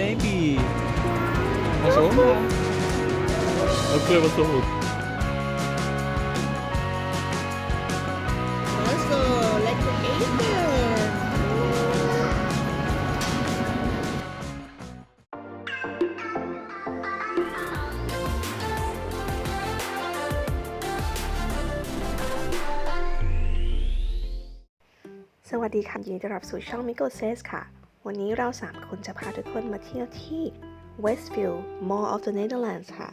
baby Wat zo Welke kleur was zo goed? Let's go let's go Aiden สวัสดีค่ะยินดีต้อนรับสู่ช่อง Miko Says ค่ะ วันนี้เรา 3 คนจะพาทุกคนมาเที่ยวที่ Westfield Mall of the Netherlands ค่ะ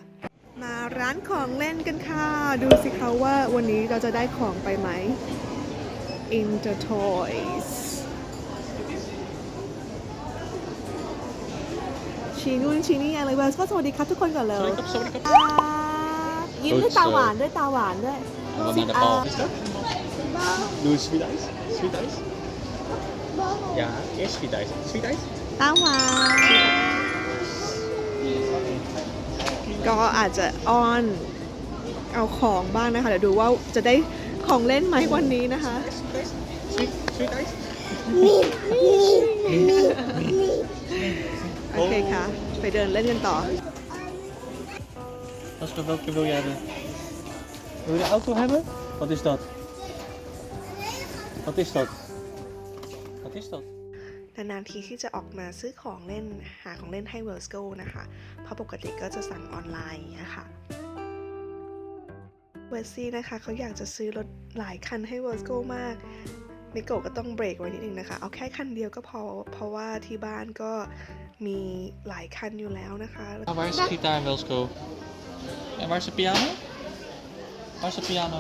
มาร้านของเล่นกันค่ะ ดูสิคะว่าวันนี้เราจะได้ของไปไหม Inter Toys ชีนู่นชีนี่อะไรเวลก็สวัสดีครับทุกคนก่อนเลย Sorry, kap, sorry, kap. ยิ้มด้วยตาหวานด้วยตาหวานด้วย En wat naar de bal. Is dat? Doe eens sweet ice. Sweet ice? Ja, eerst sweet ice. Sweet ice? ตาหวานก็อาจจะอ้อนเอาของบ้างนะคะเดี๋ยวดูว่าจะได้ของเล่นไหมวันนี้นะคะ Sweet, sweet ice? โอเคค่ะ ไปเดินเล่นกันต่อ Oscar, welke wil jij hebben? Wil je de auto hebben? Wat is dat? Wat is dat? Wat is dat? นานๆทีที่จะออกมาซื้อของเล่นหาของเล่นให้ w e l s g o นะคะ เพราะปกติก็จะสั่งออนไลน์อย่างเงี้ยค่ะเวอร์ซี่นะคะเขาอยากจะซื้อรถหลายคันให้ w e l s g o มากมิโกะก็ต้องเบรกไว้นิดนึงนะคะ เอาแค่คันเดียวก็พอ เพราะว่าที่บ้านก็มีหลายคันอยู่แล้วนะคะ Ah, waar is de gitaar, Welsko? En waar is de piano? Waar is de piano?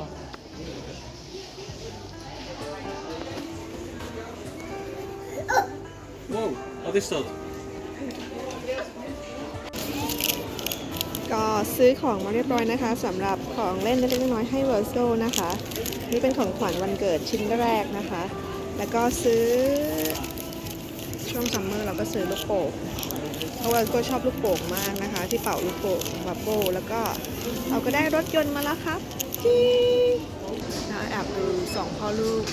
Wat is dat? ก็ซื้อของมาเรียบร้อยนะคะสำหรับของเล่นเล็กๆน้อยๆให้ v e r s o นะคะ นี่เป็นของขวัญวันเกิดชิ้นแรกนะคะ แล้วก็ซื้อช่วงซัมเมอร์เราก็ซื้อลูกโป่งเพราะว่าก็ชอบลูกโป่งมากนะคะ ที่เป่าลูกโป่งบับเบิลแล้วก็เราก็ได้รถยนต์มาแล้วครับจิ๊ดนะแอบดูสองพ่อลูก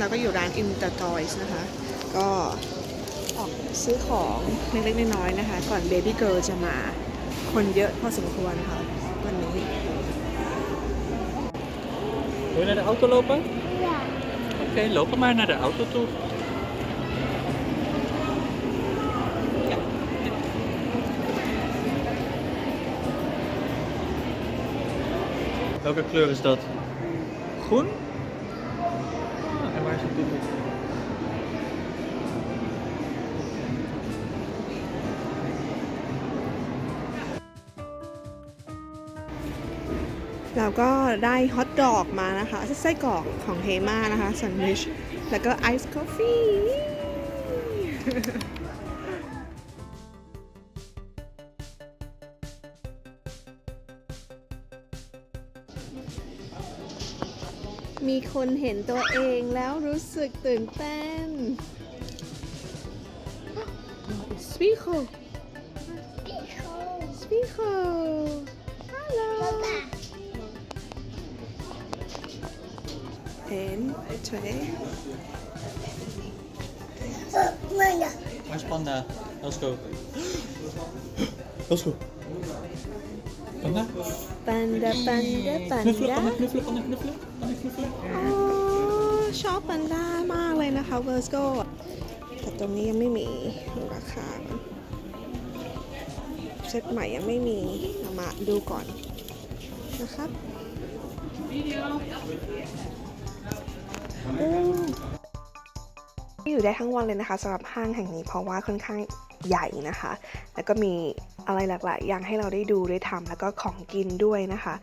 เราก็อยู่ร้าน Inter Toys นะคะ ก็ออกซื้อของเล็กๆน้อยๆนะคะ ก่อน Baby Girl จะมาคนเยอะพอสมควรค่ะวันนี้ Wil je naar de auto lopen? Ja. Oké, lopen maar naar de auto toe. Ja. Welke kleur is dat? Groen? เราก็ได้ฮอทดอกมานะคะ ไส้กรอกของเฮมานะคะแซนด์วิช แล้วก็ไอซ์กาแฟมีคนเห็นตัวเองแล้วรู้สึกตื่นเต้นสปีโค สปีโคฮัลโหล En twee. Waar is Panda? Let's go. Let's go. Panda? Panda, panda, Knuffelen, panda. panda knuffelen, panda knuffelen, panda knuffelen. อ๋อชอบปันด้ามากเลยนะคะเวอร์สโกแต่ตรงนี้ยังไม่มีราคาเซตใหม่ยังไม่มีเรามาดูก่อนนะครับโอยู่ได้ทั้งวันเลยนะคะสำหรับห้างแห่งนี้เพราะว่าค่อนข้างใหญ่นะคะ แล้วก็มีอะไรหลายๆอย่างให้เราได้ดูได้ทำแล้วก็ของกินด้วยนะคะ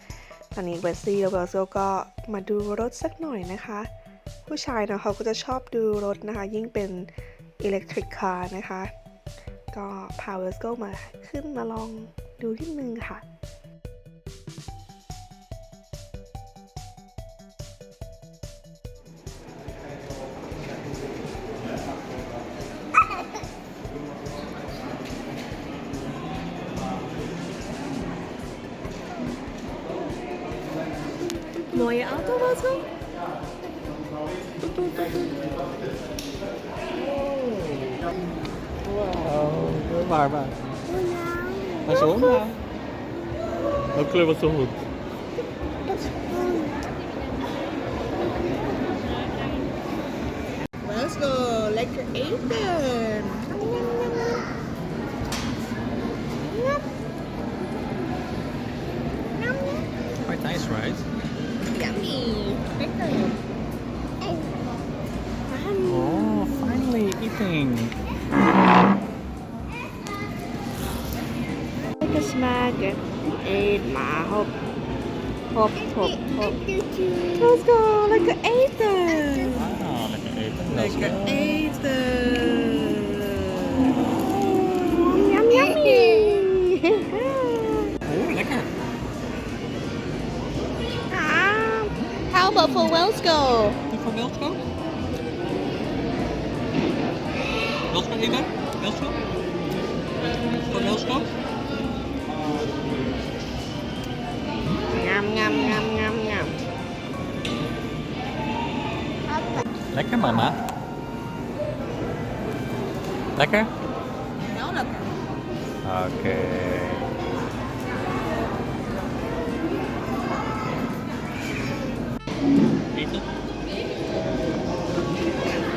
ตอนนี้เวสซี่และเวลโซก็มาดูรถสักหน่อยนะคะ ผู้ชายเนาะเขาก็จะชอบดูรถนะคะ ยิ่งเป็นอิเล็กทริกคาร์นะคะ ก็พาเวลโซมาขึ้นมาลองดูนิดนึงค่ะ Neue Auto oder so? Wow, waar, waar? Waar is de hond nou? Welke kleur was de hond? Let's go, lekker eten. Quite nice, right? Lekker smaken. Eet maar, hop. Hop, hop, hop. Let's go, lekker eten. Wauw, lekker eten. Let's Lekker eten. Yum, yummy. Oh, lekker. Ah, How about for Wells go? Die Yum yum yum yum yum. Lekker mama. Lekker? Heel lekker. Oké. Okay.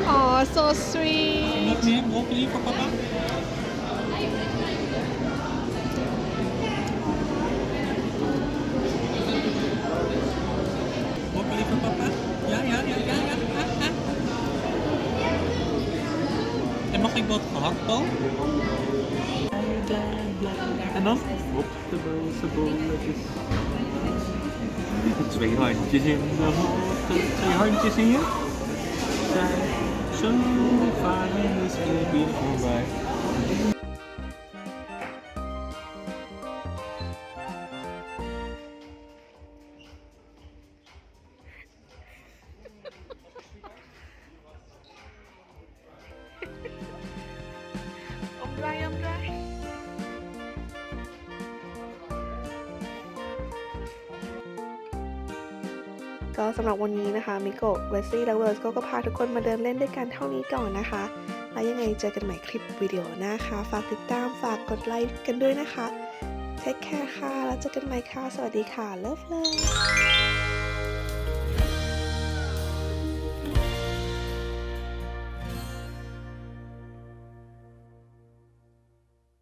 Oh, so sweet. Voor papa? Broccoli voor papa? Ja, ja, ja, ja, ja. En mag ik wat gehaktbal? En dan? Op de bolletjes. Twee handjes in de hoogte, twee handjes in je. Soon we'll find this beautiful life. ก็สำหรับวันนี้นะคะมิโกะเวสซี่และเวิร์สก็พาทุกคนมาเดินเล่นด้วยกันเท่านี้ก่อนนะคะ แล้วยังไงเจอกันใหม่คลิปวิดีโอหน้าค่ะ ฝากติดตามฝากกดไลค์กันด้วยนะคะเทคแคร์ค่ะ แล้วเจอกันใหม่ค่ะ สวัสดีค่ะ เลิฟเลย